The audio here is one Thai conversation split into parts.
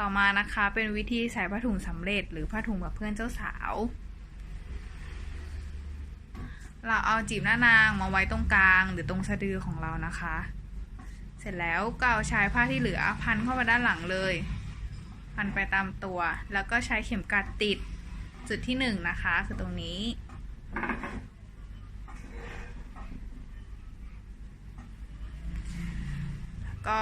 ต่อมานะคะเป็นวิธีใส่ผ้าถุงสำเร็จหรือผ้าถุงแบบเพื่อนเจ้าสาว เราเอาจีบหน้านางมาไว้ตรงกลางหรือตรงสะดือของเรานะคะ เสร็จแล้วก็เอาชายผ้าที่เหลือพันเข้าไปด้านหลังเลย พันไปตามตัว แล้วก็ใช้เข็มกลัดติดจุดที่หนึ่งนะคะคือตรงนี้แล้วก็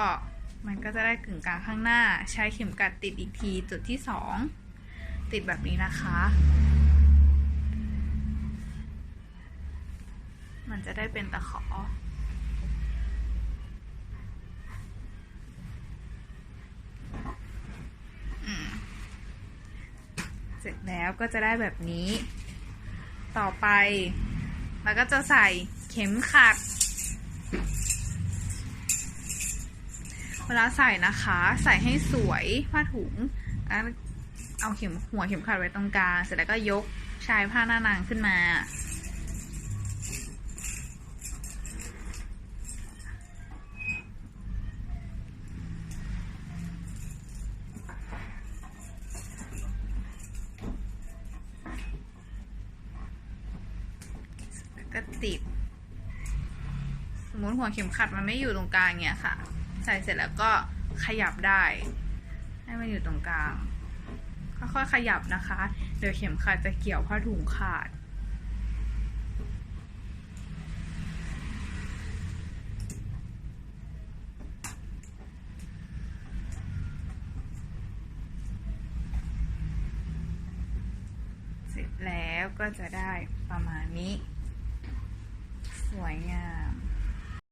มันก็จะได้กึ่งกลางข้างหน้า ใช้เข็มกัดติดอีกทีจุดที่สองติดแบบนี้นะคะ มันจะได้เป็นตะขอเสร็จแล้วก็จะได้แบบนี้ ต่อไปแล้วก็จะใส่เข็มขัด เวลาใส่นะคะ ใส่ให้สวยผ้าถุงเอาเข็มหัวเข็มขัดไว้ตรงกลางเสร็จแล้วก็ยกชายผ้าหน้านางขึ้นมาแล้วก็ติด สมมติหัวเข็มขัดมันไม่อยู่ตรงกลางเนี่ยค่ะ ส่เสร็จแล้วก็ขยับได้ ให้มันอยู่ตรงกลาง ค่อยๆขยับนะคะ เดี๋ยวเข็มขัดจะเกี่ยวผ้าถุงขาดเสร็จแล้วก็จะได้ประมาณนี้ สวยงาม